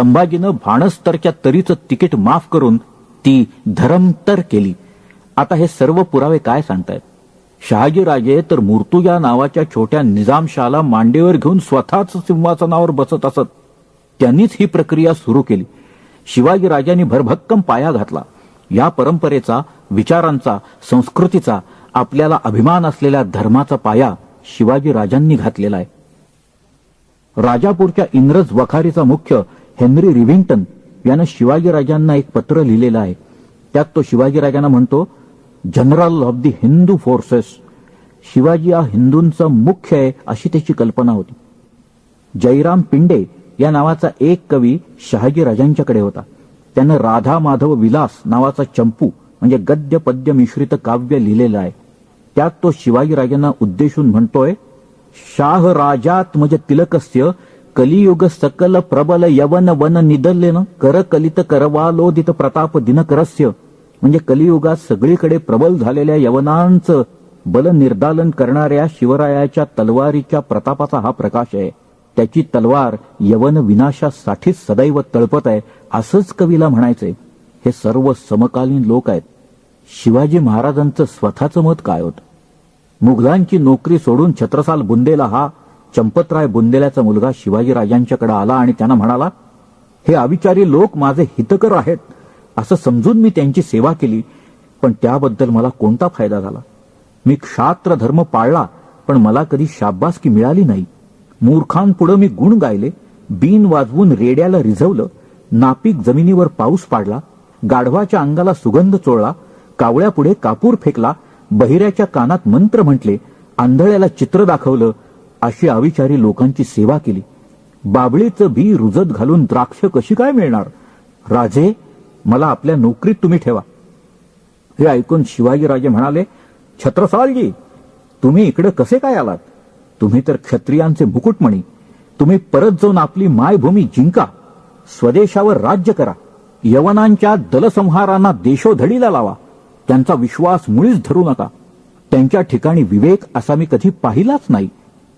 संभाजीनं भाणस्तरच्या तरीचं ticket माफ करून ती धरमतर केली. आता हे सर्व पुरावे काय सांगतायत? शहाजीराजे तर मूर्तू या नावाच्या छोट्या निजामशाला मांडीवर घेऊन स्वतःच सिंहासनावर बसत असत. त्यांनीच ही प्रक्रिया सुरू केली. शिवाजी राजांनी भरभक्कम पाया घातला. या परंपरेचा विचारांचा संस्कृतीचा आपल्याला अभिमान असलेल्या धर्माचा पाया शिवाजी राजांनी घातलेला आहे. राजापूरच्या इंग्रज वखारीचा मुख्य हेनरी रिव्हिंग्टन यानं शिवाजीराजांना एक पत्र लिहिलेलं आहे. त्यात तो शिवाजीराजांना म्हणतो general of the Hindu forces Shivaji हा हिंदूंचा मुख्य आहे अशी त्याची कल्पना होती. जयराम पिंडे या नावाचा एक कवी शहाजी राजांच्याकडे होता. त्यानं राधा माधव विलास नावाचा चंपू म्हणजे गद्य पद्य मिश्रित काव्य लिहिलेलं आहे. त्यात तो शिवाजी राजांना उद्देशून म्हणतोय शाह राजात म्हणजे तिलकस्य कलियुग सकल प्रबल यवन वन निदल्लेन कर कलित करवालोदित प्रताप दिनकरस्य म्हणजे कलियुगात सगळीकडे प्रबल झालेल्या यवनांचं बल निर्दालन करणाऱ्या शिवरायाच्या तलवारीच्या प्रतापाचा हा प्रकाश आहे त्याची तलवार यवन विनाशासाठीच सदैव तळपत आहे असंच कवीला म्हणायचंय हे सर्व समकालीन लोक आहेत शिवाजी महाराजांचं स्वतःचं मत काय होतं? मुघलांची नोकरी सोडून छत्रसाल बुंदेला हा चंपतराय बुंदेल्याचा मुलगा शिवाजीराजांच्याकडे आला आणि त्यांना म्हणाला हे अविचारी लोक माझे हितकर आहेत असं समजून मी त्यांची सेवा केली पण त्याबद्दल मला कोणता फायदा झाला? मी क्षात्र धर्म पाळला पण मला कधी शाब्बासकी मिळाली नाही. मूर्खांपुढं मी गुण गायले बीन वाजवून रेड्याला रिझवलं नापीक जमिनीवर पाऊस पाडला गाढवाच्या अंगाला सुगंध चोळला कावळ्यापुढे कापूर फेकला बहिऱ्याच्या कानात मंत्र म्हटले आंधळ्याला चित्र दाखवलं अशी अविचारी लोकांची सेवा केली. बाबळीचं बी रुजत घालून द्राक्ष कशी काय मिळणार? राजे मला आपल्या नोकरीत तुम्ही ठेवा. हे ऐकून शिवाजीराजे म्हणाले छत्रसालजी तुम्ही इकडे कसे काय आलात? तुम्ही तर क्षत्रियांचे मुकुटमणी. तुम्ही परत जाऊन आपली मायभूमी जिंका. स्वदेशावर राज्य करा. यवनांच्या दलसंहारांना देशोधडीला लावा. त्यांचा विश्वास मुळीच धरू नका. त्यांच्या ठिकाणी विवेक असा मी कधी पाहिलाच नाही.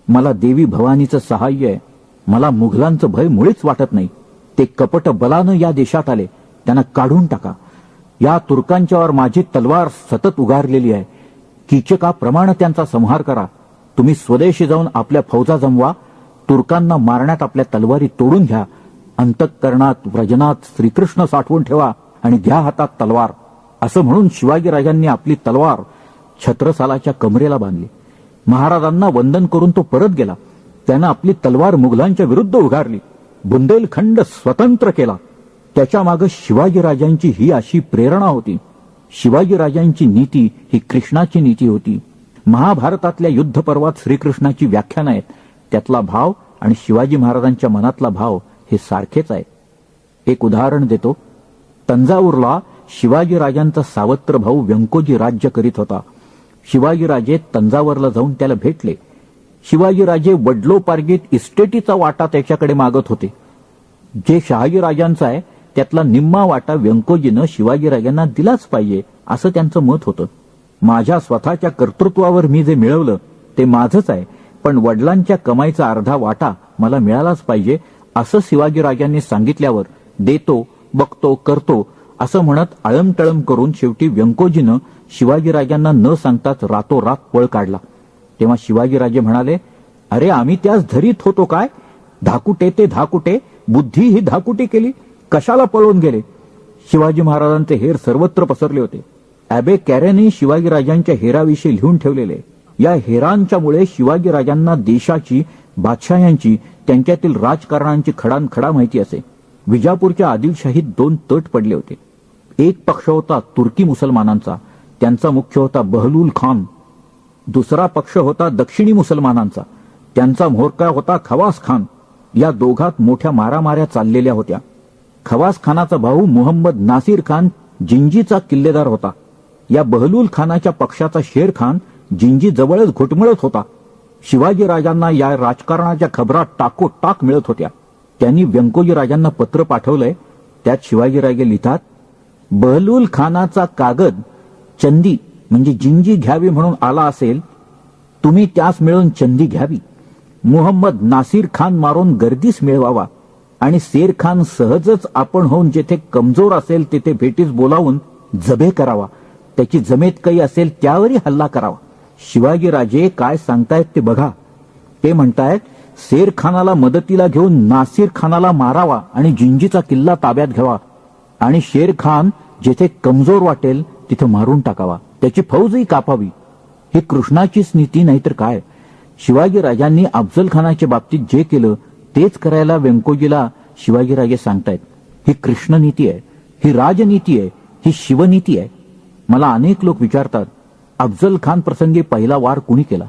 मला देवी भवानीचं सहाय्य आहे. मला मुघलांचं भय मुळीच वाटत नाही. ते कपट बलानं या देशात आले. त्यांना काढून टाका. या तुर्कांच्यावर माझी तलवार सतत उगारलेली आहे. कीचकाप्रमाणे त्यांचा संहार करा. तुम्ही स्वदेशी जाऊन आपल्या फौजा जमवा. तुर्कांना मारण्यात आपल्या तलवारी तोडून घ्या. अंतःकरणात व्रजनात श्रीकृष्ण साठवून ठेवा आणि घ्या हातात तलवार. असं म्हणून शिवाजीराजांनी आपली तलवार छत्रसालाच्या कमरेला बांधली. महाराजांना वंदन करून तो परत गेला. त्यानं आपली तलवार मुघलांच्या विरुद्ध उघारली. बुंदेलखंड स्वतंत्र केला. त्याच्यामागे शिवाजीराजांची ही अशी प्रेरणा होती. शिवाजीराजांची नीती ही कृष्णाची नीती होती. महाभारतातल्या युद्ध पर्वात श्रीकृष्णाची व्याख्यान आहेत. त्यातला भाव आणि शिवाजी महाराजांच्या मनातला भाव हे सारखेच आहे एक उदाहरण देतो. तंजावूरला शिवाजीराजांचा सावत्र भाऊ व्यंकोजी राज्य करीत होता. शिवाजीराजे तंजावरला जाऊन त्याला भेटले. शिवाजीराजे वडलोपार्गीत इस्टेटीचा वाटा त्याच्याकडे मागत होते. जे शहाजीराजांचा आहे त्यातला निम्मा वाटा व्यंकोजीनं शिवाजीराजांना दिलाच पाहिजे असं त्यांचं मत होतं. माझ्या स्वतःच्या कर्तृत्वावर मी जे मिळवलं ते माझंच आहे पण वडिलांच्या कमाईचा अर्धा वाटा मला मिळालाच पाहिजे असं शिवाजीराजांनी सांगितल्यावर देतो बघतो करतो असं म्हणत आळमटळम करून शेवटी व्यंकोजीनं शिवाजीराजांना न सांगताच रातोरात पळ काढला. तेव्हा शिवाजीराजे म्हणाले अरे आम्ही त्यास धरीत होतो काय? धाकुटे ते धाकुटे बुद्धी ही धाकुटी केली. कशाला पळून गेले? शिवाजी महाराजांचे हेर सर्वत्र पसरले होते. अॅबे कॅरेने शिवाजीराजांच्या हेराविषयी लिहून ठेवलेले. या हेरांच्यामुळे शिवाजीराजांना देशाची बादशाह्यांची त्यांच्यातील राजकारणांची खडानखडा माहिती असे. विजापूरच्या आदिलशाहीत दोन तट पडले होते. एक पक्ष होता तुर्की मुसलमानांचा त्यांचा मुख्य होता बहलूल खान. दुसरा पक्ष होता दक्षिणी मुसलमानांचा त्यांचा म्होरका होता खवास खान. या दोघात मोठ्या मारामाऱ्या चाललेल्या होत्या. खवास खानाचा भाऊ मोहम्मद नासिर खान जिंजीचा किल्लेदार होता. या बहलूल खानाच्या पक्षाचा शेर खान जिंजी जवळच घुटमळत होता. शिवाजी राजांना या राजकारणाच्या खबरा टाकोटाक मिळत होत्या. त्यांनी व्यंकोजी राजांना पत्र पाठवलंय. त्यात शिवाजीराजे लिहितात बहलूल खानाचा कागद चंदी म्हणजे जिंजी घ्यावी म्हणून आला असेल तुम्ही त्यास मिळून चंदी घ्यावी. मुहम्मद नासिर खान मारून गर्दीस मिळवावा आणि सेर खान सहजच आपण होऊन जेथे कमजोर असेल तेथे भेटीस बोलावून जबे करावा. त्याची जमेत काही असेल त्यावरही हल्ला करावा. शिवाजी राजे काय सांगतायत ते बघा. ते म्हणतायत शेर खानाला मदतीला घेऊन नासिर खानाला मारावा आणि जिंजीचा किल्ला ताब्यात घ्यावा. आणि शेर खान जेथे कमजोर वाटेल तिथे मारून टाकावा. त्याची फौजही कापावी. ही कृष्णाचीच नीती नाहीतर काय? शिवाजी राजांनी अफजल खानाच्या बाबतीत जे केलं तेच करायला व्यंकोजीला शिवाजीराजे सांगतायत. ही कृष्ण नीती आहे ही राजनीती आहे ही शिवनीती आहे. मला अनेक लोक विचारतात अफजल खान प्रसंगी पहिला वार कुणी केला?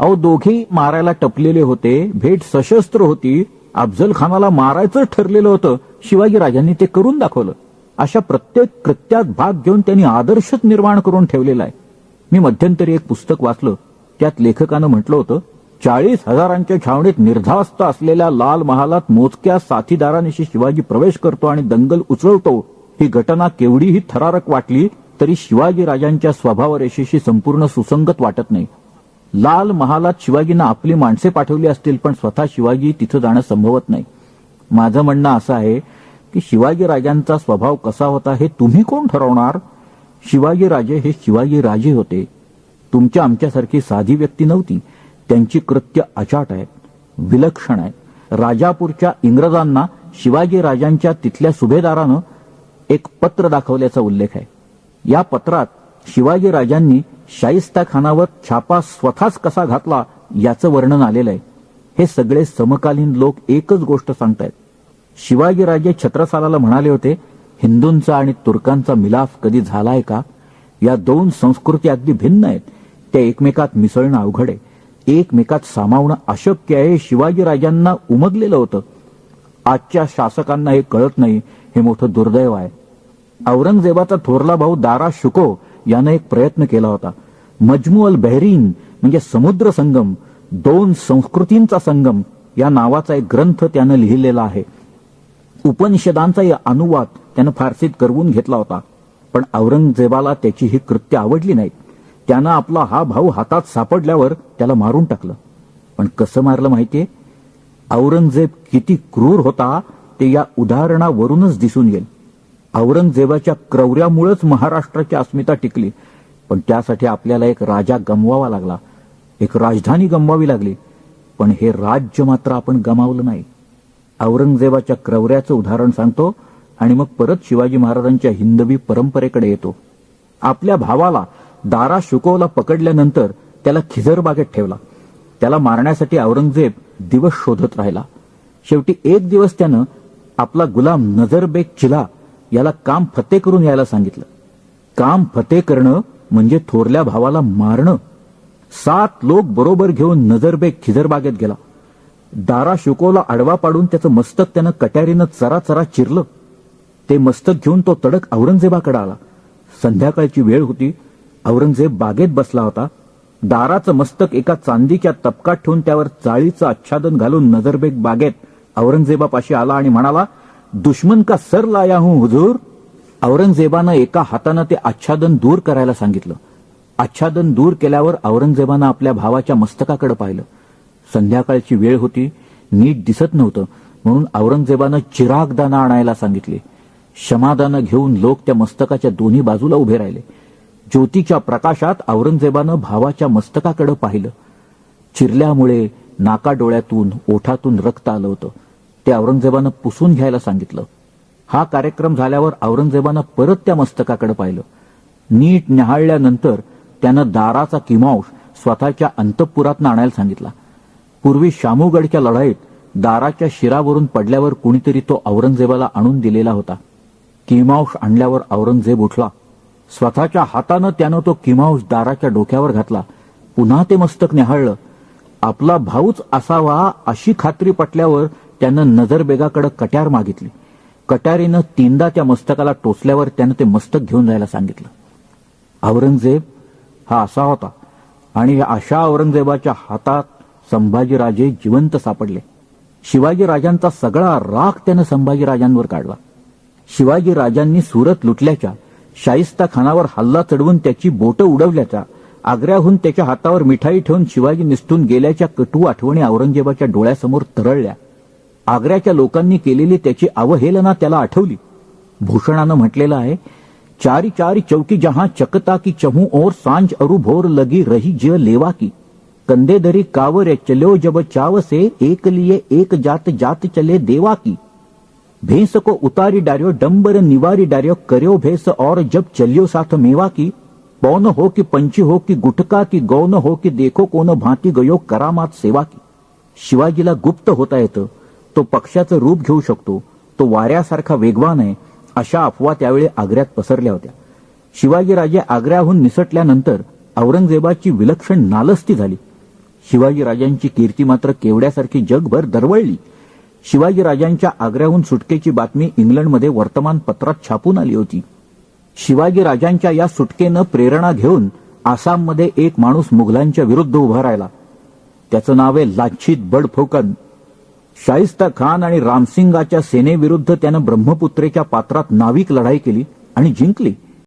अहो दोघेही मारायला टपलेले होते. भेट सशस्त्र होती. अफजल खानाला मारायचं ठरलेलं होतं. शिवाजी राजांनी ते करून दाखवलं. अशा प्रत्येक कृत्यात भाग घेऊन त्यांनी आदर्शच निर्माण करून ठेवलेला आहे. मी मध्यंतरी एक पुस्तक वाचलं. त्यात लेखकानं म्हटलं होतं चाळीस हजारांच्या छावणीत निर्धास्त असलेल्या लाल महालात मोजक्या साथीदारांशी शिवाजी प्रवेश करतो आणि दंगल उचलतो. ही घटना केवढीही थरारक वाटली तरी शिवाजी राजांच्या स्वभावरेषेशी संपूर्ण सुसंगत वाटत नाही. लाल महालात शिवाजींना आपली माणसे पाठवली असतील पण स्वतः शिवाजी तिथं जाणं संभवत नाही. माझं म्हणणं असं आहे की शिवाजी राजांचा स्वभाव कसा होता हे तुम्ही कोण ठरवणार? शिवाजी राजे हे शिवाजी राजे होते. तुमच्या आमच्यासारखी साधी व्यक्ती नव्हती. त्यांची कृत्य अचाट आहेत विलक्षण आहेत राजापूरच्या इंग्रजांना शिवाजी राजांच्या तिथल्या सुभेदारानं एक पत्र दाखवल्याचा उल्लेख आहे. या पत्रात शिवाजी राजांनी शाहिस्ता खानावर छापा स्वतःच कसा घातला याचं वर्णन आलेलं आहे. हे सगळे समकालीन लोक एकच गोष्ट सांगतायत. शिवाजीराजे छत्रसालाला म्हणाले होते हिंदूंचा आणि तुर्कांचा मिलाफ कधी झालाय का? या दोन संस्कृती अगदी भिन्न आहेत. त्या एकमेकात मिसळणं अवघड आहे. एकमेकात सामावणं अशक्य आहे शिवाजीराजांना उमगलेलं होतं. आजच्या शासकांना हे कळत नाही हे मोठं दुर्दैव आहे. औरंगजेबाचा थोरला भाऊ दारा शुको यानं एक प्रयत्न केला होता. मजमू अल बहरीन म्हणजे समुद्र संगम दोन संस्कृतींचा संगम या नावाचा एक ग्रंथ त्यानं लिहिलेला आहे. उपनिषदांचा या अनुवाद त्यानं फारसीत करवून घेतला होता. पण औरंगजेबाला त्याची ही कृत्य आवडली नाहीत. त्यानं आपला हा भाऊ हातात सापडल्यावर त्याला मारून टाकलं. पण कसं मारलं माहितीये? औरंगजेब किती क्रूर होता ते या उदाहरणावरूनच दिसून येईल. औरंगजेबाच्या क्रौऱ्यामुळेच महाराष्ट्राची अस्मिता टिकली. पण त्यासाठी आपल्याला एक राजा गमवावा लागला. एक राजधानी गमवावी लागली. पण हे राज्य मात्र आपण गमावलं नाही. औरंगजेबाच्या क्रौर्याचं उदाहरण सांगतो आणि मग परत शिवाजी महाराजांच्या हिंदवी परंपरेकडे येतो. आपल्या भावाला दारा शुकोवला पकडल्यानंतर त्याला खिजरबागेत ठेवला. त्याला मारण्यासाठी औरंगजेब दिवस शोधत राहिला. शेवटी एक दिवस त्यानं आपला गुलाम नजरबेग चिला याला काम फते करून यायला सांगितलं. काम फते करणं म्हणजे थोरल्या भावाला मारणं. सात लोक बरोबर घेऊन नजरबेग खिजरबागेत गेला. दारा शुकोला आडवा पाडून त्याचं मस्तक त्यानं कट्यारीनं चरा चरा चिरलं. ते मस्तक घेऊन तो तडक औरंगजेबाकडे आला. संध्याकाळची वेळ होती. औरंगजेब बागेत बसला होता. दाराचं मस्तक एका चांदीच्या तपकात ठेवून त्यावर चाळीचं आच्छादन घालून नजरबेग बागेत औरंगजेबापाशी आला आणि म्हणाला दुश्मन का सर लाया हूं हुजूर? औरंगजेबानं एका हातानं ते आच्छादन दूर करायला सांगितलं. आच्छादन दूर केल्यावर औरंगजेबानं आपल्या भावाच्या मस्तकाकडे पाहिलं. संध्याकाळची वेळ होती नीट दिसत नव्हतं म्हणून औरंगजेबानं चिरागदाना आणायला सांगितले. क्षमादानं घेऊन लोक त्या मस्तकाच्या दोन्ही बाजूला उभे राहिले. ज्योतीच्या प्रकाशात औरंगजेबानं भावाच्या मस्तकाकडे पाहिलं. चिरल्यामुळे नाका डोळ्यातून ओठातून रक्त आलं होतं. ते औरंगजेबानं पुसून घ्यायला सांगितलं. हा कार्यक्रम झाल्यावर औरंगजेबानं परत त्या मस्तकाकडे पाहिलं. नीट न्याहाळल्यानंतर त्यानं दाराचा किमांश स्वतःच्या अंतपुरात आणायला सांगितला. पूर्वी शामूगडच्या लढाईत दाराच्या शिरावरून पडल्यावर कुणीतरी तो औरंगजेबाला आणून दिलेला होता. किमांश आणल्यावर औरंगजेब उठला. स्वतःच्या हातानं त्यानं तो किमांश दाराच्या डोक्यावर घातला. पुन्हा ते मस्तक न्याहाळलं. आपला भाऊच असावा अशी खात्री पटल्यावर त्यानं नजरबेगाकडे कट्यार मागितली. कट्यारीनं तीनदा त्या मस्तकाला टोचल्यावर त्यानं ते मस्तक घेऊन जायला सांगितलं. औरंगजेब हा असा होता आणि अशा औरंगजेबाच्या हातात संभाजीराजे जिवंत सापडले. शिवाजी राजांचा सगळा राग त्यानं संभाजीराजांवर काढला. शिवाजी राजांनी सुरत लुटल्याच्या शाहिस्ता खानावर हल्ला चढवून त्याची बोटं उडवल्याच्या आग्र्याहून त्याच्या हातावर मिठाई ठेवून शिवाजी निसटून गेल्याच्या कटू आठवणी औरंगजेबाच्या डोळ्यासमोर तरळल्या. आग्र्याच्या लोकांनी केलेली त्याची अवहेलना त्याला आठवली. भूषणानं म्हटलेलं आहे चारी चारी चौकी जहां चकता की चहू और सांझ अरु भोर लगी रही ज लेवा की। कंदे दरी कावर चलो जब चाव से एक लिए एक जात जात चले देवा की। भेंस को उतारी डारियो डंबर निवारी डारियो कर्यो भेस और जब चलियो साथ मेवा की। पौन हो कि पंची हो कि गुटका की गौन हो कि देखो कोण भांती गयो करामात सेवा की। शिवाजीला गुप्त होता येतं। तो पक्षाचं रूप घेऊ शकतो तो वाऱ्यासारखा वेगवान आहे अशा अफवा त्यावेळी आग्र्यात पसरल्या होत्या. शिवाजीराजे आग्र्याहून निसटल्यानंतर औरंगजेबाची विलक्षण नालस्ती झाली. शिवाजीराजांची कीर्ती मात्र केवड्यासारखी जगभर दरवळली. शिवाजीराजांच्या आग्र्याहून सुटकेची बातमी इंग्लंडमध्ये वर्तमानपत्रात छापून आली होती. शिवाजीराजांच्या या सुटकेनं प्रेरणा घेऊन आसाममध्ये एक माणूस मुघलांच्या विरुद्ध उभा राहिला. त्याचं नाव आहे लाच्छित बडफोकन. शाहिस्ता खान आणि रामसिंगाच्या सेनेविरुद्ध त्यानं ब्रह्मपुत्रेच्या पात्रात नाविक लढाई केली आणि जिंकली.